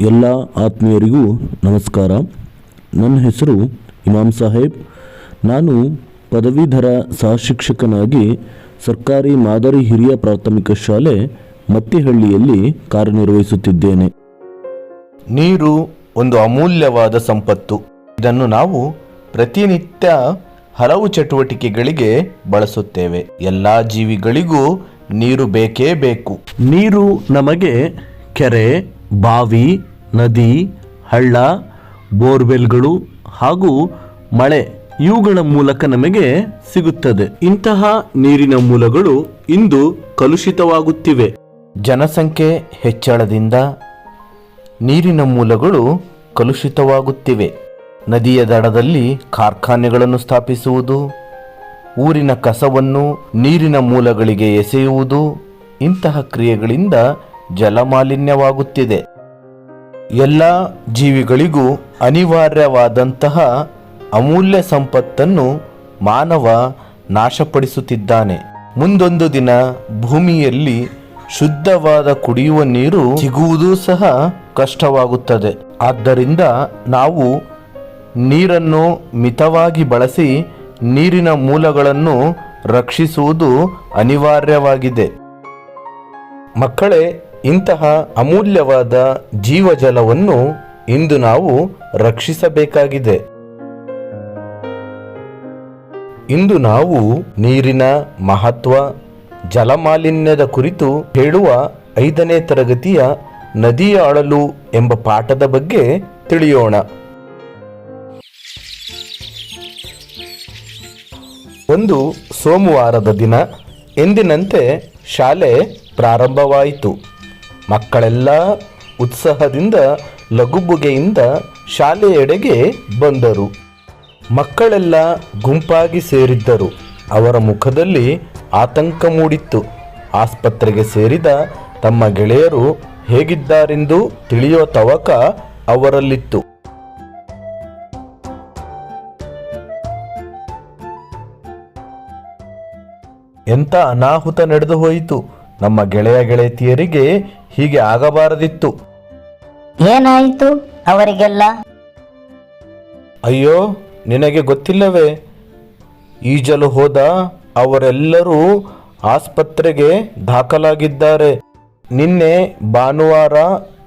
ಎಲ್ಲ ಆತ್ಮೀಯರಿಗೂ ನಮಸ್ಕಾರ. ನನ್ನ ಹೆಸರು ಇಮಾಮ್ ಸಾಹೇಬ್. ನಾನು ಪದವೀಧರ ಸಹಶಿಕ್ಷಕನಾಗಿ ಸರ್ಕಾರಿ ಮಾದರಿ ಹಿರಿಯ ಪ್ರಾಥಮಿಕ ಶಾಲೆ ಮತ್ತಿಹಳ್ಳಿಯಲ್ಲಿ ಕಾರ್ಯನಿರ್ವಹಿಸುತ್ತಿದ್ದೇನೆ. ನೀರು ಒಂದು ಅಮೂಲ್ಯವಾದ ಸಂಪತ್ತು. ಇದನ್ನು ನಾವು ಪ್ರತಿನಿತ್ಯ ಹಲವು ಚಟುವಟಿಕೆಗಳಿಗೆ ಬಳಸುತ್ತೇವೆ. ಎಲ್ಲ ಜೀವಿಗಳಿಗೂ ನೀರು ಬೇಕೇ ಬೇಕು. ನೀರು ನಮಗೆ ಕೆರೆ ಬಾವಿ ನದಿ, ಹಳ್ಳ, ಬೋರ್ವೆಲ್ಗಳು ಹಾಗೂ ಮಳೆ, ಇವುಗಳ ಮೂಲಕ ನಮಗೆ ಸಿಗುತ್ತದೆ. ಇಂತಹ ನೀರಿನ ಮೂಲಗಳು ಇಂದು ಕಲುಷಿತವಾಗುತ್ತಿವೆ. ಜನಸಂಖ್ಯೆ ಹೆಚ್ಚಳದಿಂದ ನೀರಿನ ಮೂಲಗಳು ಕಲುಷಿತವಾಗುತ್ತಿವೆ. ನದಿಯ ದಡದಲ್ಲಿ ಕಾರ್ಖಾನೆಗಳನ್ನು ಸ್ಥಾಪಿಸುವುದು, ಊರಿನ ಕಸವನ್ನು ನೀರಿನ ಮೂಲಗಳಿಗೆ ಎಸೆಯುವುದು, ಇಂತಹ ಕ್ರಿಯೆಗಳಿಂದ ಜಲಮಾಲಿನ್ಯವಾಗುತ್ತಿದೆ. ಎಲ್ಲ ಜೀವಿಗಳಿಗೂ ಅನಿವಾರ್ಯವಾದಂತಹ ಅಮೂಲ್ಯ ಸಂಪತ್ತನ್ನು ಮಾನವ ನಾಶಪಡಿಸುತ್ತಿದ್ದಾನೆ. ಮುಂದೊಂದು ದಿನ ಭೂಮಿಯಲ್ಲಿ ಶುದ್ಧವಾದ ಕುಡಿಯುವ ನೀರು ಸಿಗುವುದೂ ಸಹ ಕಷ್ಟವಾಗುತ್ತದೆ. ಆದ್ದರಿಂದ ನಾವು ನೀರನ್ನು ಮಿತವಾಗಿ ಬಳಸಿ ನೀರಿನ ಮೂಲಗಳನ್ನು ರಕ್ಷಿಸುವುದು ಅನಿವಾರ್ಯವಾಗಿದೆ. ಮಕ್ಕಳೇ ಇಂತಹ ಅಮೂಲ್ಯವಾದ ಜೀವಜಲವನ್ನು ಇಂದು ನಾವು ರಕ್ಷಿಸಬೇಕಾಗಿದೆ. ಇಂದು ನಾವು ನೀರಿನ ಮಹತ್ವ, ಜಲಮಾಲಿನ್ಯದ ಕುರಿತು ಹೇಳುವ ಐದನೇ ತರಗತಿಯ ನದಿಯ ಅಳಲು ಎಂಬ ಪಾಠದ ಬಗ್ಗೆ ತಿಳಿಯೋಣ. ಒಂದು ಸೋಮವಾರದ ದಿನ ಎಂದಿನಂತೆ ಶಾಲೆ ಪ್ರಾರಂಭವಾಯಿತು. ಮಕ್ಕಳೆಲ್ಲ ಉತ್ಸಾಹದಿಂದ ಲಗುಬುಗೆಯಿಂದ ಶಾಲೆಯೆಡೆಗೆ ಬಂದರು. ಮಕ್ಕಳೆಲ್ಲ ಗುಂಪಾಗಿ ಸೇರಿದ್ದರು. ಅವರ ಮುಖದಲ್ಲಿ ಆತಂಕ ಮೂಡಿತ್ತು. ಆಸ್ಪತ್ರೆಗೆ ಸೇರಿದ ತಮ್ಮ ಗೆಳೆಯರು ಹೇಗಿದ್ದಾರೆಂದು ತಿಳಿಯೋ ತವಕ ಅವರಲ್ಲಿತ್ತು. ಎಂಥ ಅನಾಹುತ ನಡೆದು ಹೋಯಿತು ನಮ್ಮ ಗೆಳೆಯ ಗೆಳತಿಯರಿಗೆ ಹೀಗೆ ಆಗಬಾರದಿತ್ತು. ಏನಾಯಿತು ಅವರಿಗೆಲ್ಲ? ಅಯ್ಯೋ ನಿನಗೆ ಗೊತ್ತಿಲ್ಲವೇ? ಈಜಲು ಹೋದ ಅವರೆಲ್ಲರೂ ಆಸ್ಪತ್ರೆಗೆ ದಾಖಲಾಗಿದ್ದಾರೆ. ನಿನ್ನೆ ಭಾನುವಾರ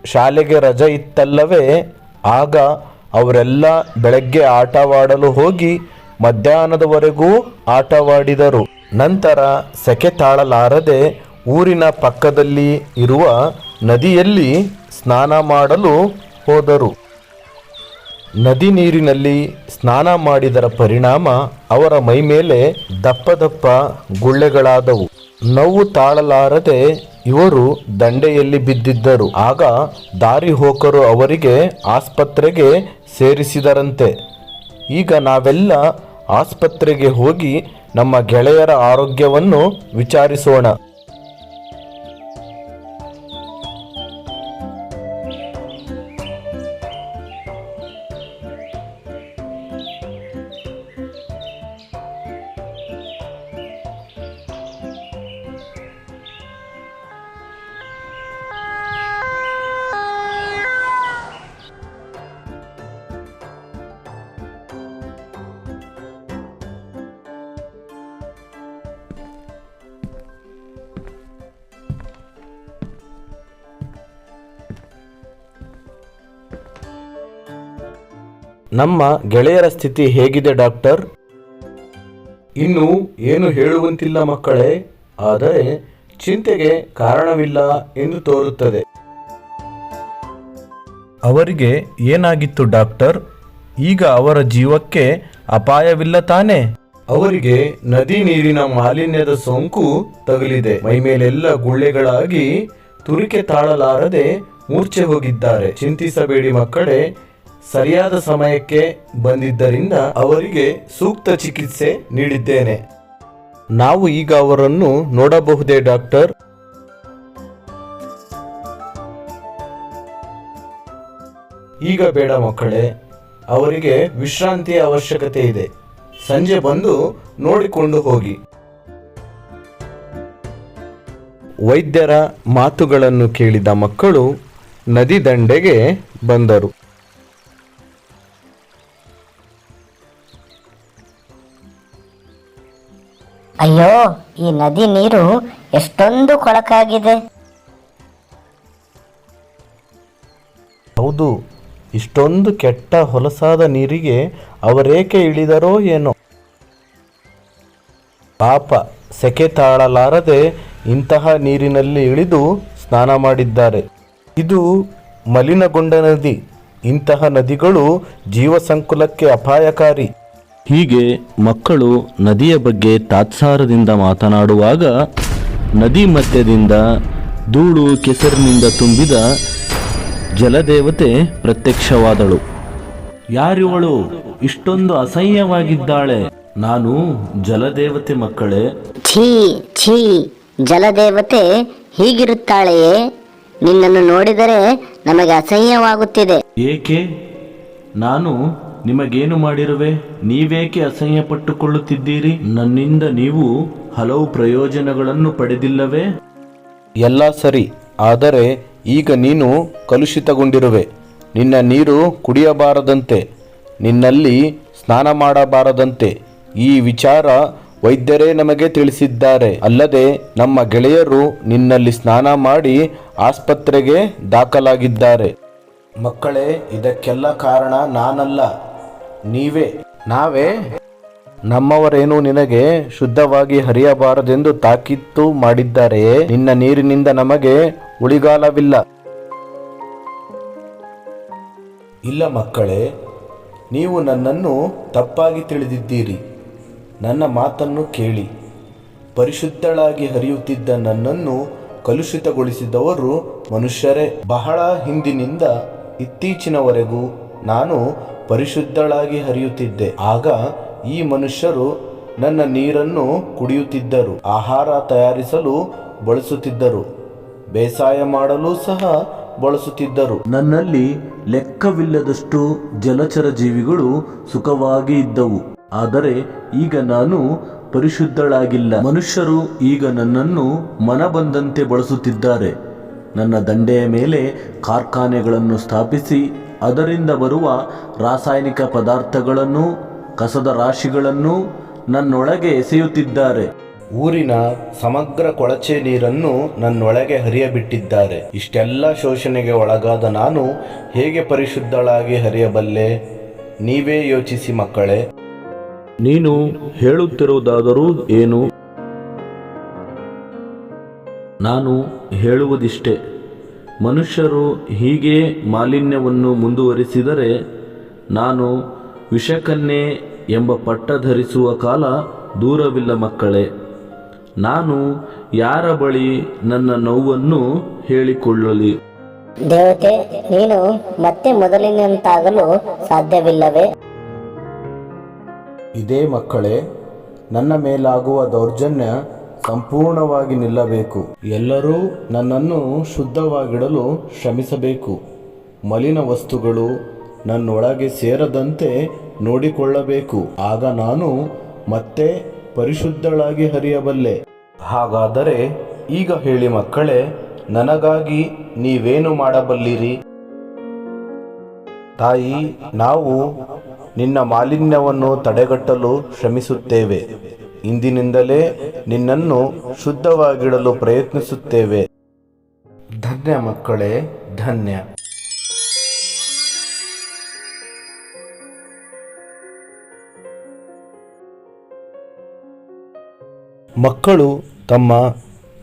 ಶಾಲೆಗೆ ರಜೆ ಇತ್ತಲ್ಲವೇ? ಆಗ ಅವರೆಲ್ಲ ಬೆಳಗ್ಗೆ ಆಟವಾಡಲು ಹೋಗಿ ಮಧ್ಯಾಹ್ನದವರೆಗೂ ಆಟವಾಡಿದರು. ನಂತರ ಸೆಕೆ ತಾಳಲಾರದೆ ಊರಿನ ಪಕ್ಕದಲ್ಲಿ ಇರುವ ನದಿಯಲ್ಲಿ ಸ್ನಾನ ಮಾಡಲು ಹೋದರು. ನದಿ ನೀರಿನಲ್ಲಿ ಸ್ನಾನ ಮಾಡಿದರ ಪರಿಣಾಮ ಅವರ ಮೈಮೇಲೆ ದಪ್ಪ ದಪ್ಪ ಗುಳ್ಳೆಗಳಾದವು. ನೋವು ತಾಳಲಾರದೆ ಇವರು ದಂಡೆಯಲ್ಲಿ ಬಿದ್ದಿದ್ದರು. ಆಗ ದಾರಿ ಹೋಕರು ಅವರಿಗೆ ಆಸ್ಪತ್ರೆಗೆ ಸೇರಿಸಿದರಂತೆ. ಈಗ ನಾವೆಲ್ಲ ಆಸ್ಪತ್ರೆಗೆ ಹೋಗಿ ನಮ್ಮ ಗೆಳೆಯರ ಆರೋಗ್ಯವನ್ನು ವಿಚಾರಿಸೋಣ. ನಮ್ಮ ಗೆಳೆಯರ ಸ್ಥಿತಿ ಹೇಗಿದೆ ಡಾಕ್ಟರ್? ಇನ್ನು ಏನು ಹೇಳುವಂತಿಲ್ಲ ಮಕ್ಕಳೇ ಆದರೆ ಚಿಂತೆಗೆ ಕಾರಣವಿಲ್ಲ ಎಂದು ತೋರುತ್ತದೆ. ಅವರಿಗೆ ಏನಾಗಿತ್ತು ಡಾಕ್ಟರ್? ಈಗ ಅವರ ಜೀವಕ್ಕೆ ಅಪಾಯವಿಲ್ಲ ತಾನೆ? ಅವರಿಗೆ ನದಿ ನೀರಿನ ಮಾಲಿನ್ಯದ ಸೋಂಕು ತಗುಲಿದೆ. ಮೈಮೇಲೆಲ್ಲ ಗುಳ್ಳೆಗಳಾಗಿ ತುರಿಕೆ ತಾಳಲಾರದೆ ಮೂರ್ಛೆ ಹೋಗಿದ್ದಾರೆ. ಚಿಂತಿಸಬೇಡಿ ಮಕ್ಕಳೇ ಸರಿಯಾದ ಸಮಯಕ್ಕೆ ಬಂದಿದ್ದರಿಂದ ಅವರಿಗೆ ಸೂಕ್ತ ಚಿಕಿತ್ಸೆ ನೀಡಿದ್ದೇನೆ. ನಾವು ಈಗ ಅವರನ್ನು ನೋಡಬಹುದೇ, ಡಾಕ್ಟರ್? ಈಗ ಬೇಡ ಮಕ್ಕಳೇ, ಅವರಿಗೆ ವಿಶ್ರಾಂತಿಯ ಅವಶ್ಯಕತೆ ಇದೆ. ಸಂಜೆ ಬಂದು ನೋಡಿಕೊಂಡು ಹೋಗಿ. ವೈದ್ಯರ ಮಾತುಗಳನ್ನು ಕೇಳಿದ ಮಕ್ಕಳು ನದಿ ದಂಡೆಗೆ ಬಂದರು. ಅಯ್ಯೋ, ಈ ನದಿ ನೀರು ಎಷ್ಟೊಂದು ಕೊಳಕಾಗಿದೆ. ಹೌದು, ಇಷ್ಟೊಂದು ಕೆಟ್ಟ ಹೊಲಸಾದ ನೀರಿಗೆ ಅವರೇಕೆ ಇಳಿದರೋ ಏನೋ. ಪಾಪ, ಸೆಕೆ ತಾಳಲಾರದೆ ಇಂತಹ ನೀರಿನಲ್ಲಿ ಇಳಿದು ಸ್ನಾನ ಮಾಡಿದ್ದಾರೆ. ಇದು ಮಲಿನಗೊಂಡ ನದಿ. ಇಂತಹ ನದಿಗಳು ಜೀವ ಸಂಕುಲಕ್ಕೆ ಅಪಾಯಕಾರಿ. ಹೀಗೆ ಮಕ್ಕಳು ನದಿಯ ಬಗ್ಗೆ ತಾತ್ಸಾರದಿಂದ ಮಾತನಾಡುವಾಗ ನದಿ ಮಧ್ಯದಿಂದ ಧೂಳು ಕೆಸರಿನಿಂದ ತುಂಬಿದ ಜಲದೇವತೆ ಪ್ರತ್ಯಕ್ಷವಾದಳು. ಯಾರಿವಳು ಇಷ್ಟೊಂದು ಅಸಹ್ಯವಾಗಿದ್ದಾಳೆ. ನಾನು ಜಲದೇವತೆ ಮಕ್ಕಳೇ. ಛೀ ಛೀ ಜಲದೇವತೆ ಹೀಗಿರುತ್ತಾಳೆಯೇ? ನಿನ್ನನ್ನು ನೋಡಿದರೆ ನಮಗೆ ಅಸಹ್ಯವಾಗುತ್ತಿದೆ. ಏಕೆ? ನಾನು ನಿಮಗೇನು ಮಾಡಿರುವೆ? ನೀವೇಕೆ ಅಸಹ್ಯ ಪಟ್ಟುಕೊಳ್ಳುತ್ತಿದ್ದೀರಿ ನನ್ನಿಂದ ನೀವು ಹಲವು ಪ್ರಯೋಜನಗಳನ್ನು ಪಡೆದಿಲ್ಲವೇ? ಎಲ್ಲ ಸರಿ ಆದರೆ ಈಗ ನೀನು ಕಲುಷಿತಗೊಂಡಿರುವೆ. ನಿನ್ನ ನೀರು ಕುಡಿಯಬಾರದಂತೆ ನಿನ್ನಲ್ಲಿ ಸ್ನಾನ ಮಾಡಬಾರದಂತೆ. ಈ ವಿಚಾರ ವೈದ್ಯರೇ ನಮಗೆ ತಿಳಿಸಿದ್ದಾರೆ. ಅಲ್ಲದೆ ನಮ್ಮ ಗೆಳೆಯರು ನಿನ್ನಲ್ಲಿ ಸ್ನಾನ ಮಾಡಿ ಆಸ್ಪತ್ರೆಗೆ ದಾಖಲಾಗಿದ್ದಾರೆ. ಮಕ್ಕಳೇ ಇದಕ್ಕೆಲ್ಲ ಕಾರಣ ನಾನಲ್ಲ. ನೀವೇ, ನಾವೇ? ನಮ್ಮವರೇನು ನಿನಗೆ ಶುದ್ಧವಾಗಿ ಹರಿಯಬಾರದೆಂದು ತಾಕೀತು ಮಾಡಿದ್ದಾರೆಯೇ ನಿನ್ನ ನೀರಿನಿಂದ ನಮಗೆ ಉಳಿಗಾಲವಿಲ್ಲ. ಇಲ್ಲ ಮಕ್ಕಳೇ, ನೀವು ನನ್ನನ್ನು ತಪ್ಪಾಗಿ ತಿಳಿದಿದ್ದೀರಿ. ನನ್ನ ಮಾತನ್ನು ಕೇಳಿ. ಪರಿಶುದ್ಧಳಾಗಿ ಹರಿಯುತ್ತಿದ್ದ ನನ್ನನ್ನು ಕಲುಷಿತಗೊಳಿಸಿದವರು ಮನುಷ್ಯರೇ. ಬಹಳ ಹಿಂದಿನಿಂದ ಇತ್ತೀಚಿನವರೆಗೂ ನಾನು ಪರಿಶುದ್ಧಳಾಗಿ ಹರಿಯುತ್ತಿದ್ದೆ. ಆಗ ಈ ಮನುಷ್ಯರು ನನ್ನ ನೀರನ್ನು ಕುಡಿಯುತ್ತಿದ್ದರು, ಆಹಾರ ತಯಾರಿಸಲು ಬಳಸುತ್ತಿದ್ದರು, ಬೇಸಾಯ ಮಾಡಲು ಸಹ ಬಳಸುತ್ತಿದ್ದರು. ನನ್ನಲ್ಲಿ ಲೆಕ್ಕವಿಲ್ಲದಷ್ಟು ಜಲಚರ ಜೀವಿಗಳು ಸುಖವಾಗಿ ಇದ್ದವು. ಆದರೆ ಈಗ ನಾನು ಪರಿಶುದ್ಧಳಾಗಿಲ್ಲ. ಮನುಷ್ಯರು ಈಗ ನನ್ನನ್ನು ಮನ ಬಂದಂತೆ ಬಳಸುತ್ತಿದ್ದಾರೆ. ನನ್ನ ದಂಡೆಯ ಮೇಲೆ ಕಾರ್ಖಾನೆಗಳನ್ನು ಸ್ಥಾಪಿಸಿ ಅದರಿಂದ ಬರುವ ರಾಸಾಯನಿಕ ಪದಾರ್ಥಗಳನ್ನು ಕಸದ ರಾಶಿಗಳನ್ನು ನನ್ನೊಳಗೆ ಎಸೆಯುತ್ತಿದ್ದಾರೆ. ಊರಿನ ಸಮಗ್ರ ಕೊಳಚೆ ನೀರನ್ನು ನನ್ನೊಳಗೆ ಹರಿಯಬಿಟ್ಟಿದ್ದಾರೆ. ಇಷ್ಟೆಲ್ಲ ಶೋಷಣೆಗೆ ಒಳಗಾದ ನಾನು ಹೇಗೆ ಪರಿಶುದ್ಧಳಾಗಿ ಹರಿಯಬಲ್ಲೆ? ನೀವೇ ಯೋಚಿಸಿ ಮಕ್ಕಳೇ. ನೀನು ಹೇಳುತ್ತಿರುವುದಾದರೂ ಏನು? ನಾನು ಹೇಳುವುದಿಷ್ಟೇ. ಮನುಷ್ಯರು ಹೀಗೆ ಮಾಲಿನ್ಯವನ್ನು ಮುಂದುವರಿಸಿದರೆ ನಾನು ವಿಷಕನ್ಯೆ ಎಂಬ ಪಟ್ಟ ಧರಿಸುವ ಕಾಲ ದೂರವಿಲ್ಲ ಮಕ್ಕಳೇ. ನಾನು ಯಾರ ಬಳಿ ನನ್ನ ನೋವನ್ನು ಹೇಳಿಕೊಳ್ಳಲಿ? ದೇವತೆ ನೀನು ಮತ್ತೆ ಮೊದಲಿನಂತಾಗಲು ಸಾಧ್ಯವಿಲ್ಲವೇ? ಇದೇ ಮಕ್ಕಳೇ ನನ್ನ ಮೇಲಾಗುವ ದೌರ್ಜನ್ಯ ಸಂಪೂರ್ಣವಾಗಿ ನಿಲ್ಲಬೇಕು. ಎಲ್ಲರೂ ನನ್ನನ್ನು ಶುದ್ಧವಾಗಿಡಲು ಶ್ರಮಿಸಬೇಕು. ಮಲಿನ ವಸ್ತುಗಳು ನನ್ನೊಳಗೆ ಸೇರದಂತೆ ನೋಡಿಕೊಳ್ಳಬೇಕು. ಆಗ ನಾನು ಮತ್ತೆ ಪರಿಶುದ್ಧಳಾಗಿ ಹರಿಯಬಲ್ಲೆ. ಹಾಗಾದರೆ ಈಗ ಹೇಳಿ ಮಕ್ಕಳೇ, ನನಗಾಗಿ ನೀವೇನು ಮಾಡಬಲ್ಲಿರಿ? ತಾಯಿ, ನಾವು ನಿನ್ನ ಮಾಲಿನ್ಯವನ್ನು ತಡೆಗಟ್ಟಲು ಶ್ರಮಿಸುತ್ತೇವೆ. ಇಂದಿನಿಂದಲೇ ನಿನ್ನನ್ನು ಶುದ್ಧವಾಗಿಡಲು ಪ್ರಯತ್ನಿಸುತ್ತೇವೆ. ಧನ್ಯ ಮಕ್ಕಳೇ, ಧನ್ಯ. ಮಕ್ಕಳು ತಮ್ಮ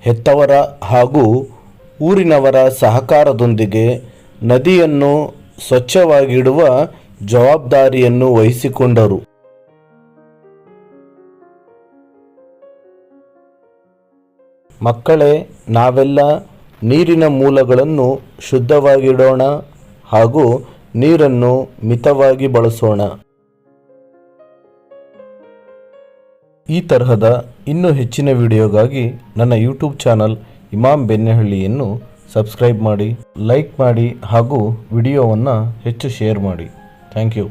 ಹೆತ್ತವರ ಹಾಗೂ ಊರಿನವರ ಸಹಕಾರದೊಂದಿಗೆ ನದಿಯನ್ನು ಸ್ವಚ್ಛವಾಗಿಡುವ ಜವಾಬ್ದಾರಿಯನ್ನು ವಹಿಸಿಕೊಂಡರು. ಮಕ್ಕಳೇ, ನಾವೆಲ್ಲ ನೀರಿನ ಮೂಲಗಳನ್ನು ಶುದ್ಧವಾಗಿಡೋಣ ಹಾಗೂ ನೀರನ್ನು ಮಿತವಾಗಿ ಬಳಸೋಣ. ಈ ತರಹದ ಇನ್ನೂ ಹೆಚ್ಚಿನ ವಿಡಿಯೋಗಾಗಿ ನನ್ನ ಯೂಟ್ಯೂಬ್ ಚಾನಲ್ ಇಮಾಮ್ ಬೆನ್ನೆಹಳ್ಳಿಯನ್ನು ಸಬ್ಸ್ಕ್ರೈಬ್ ಮಾಡಿ, ಲೈಕ್ ಮಾಡಿ ಹಾಗೂ ವಿಡಿಯೋವನ್ನು ಹೆಚ್ಚು ಶೇರ್ ಮಾಡಿ. Thank you.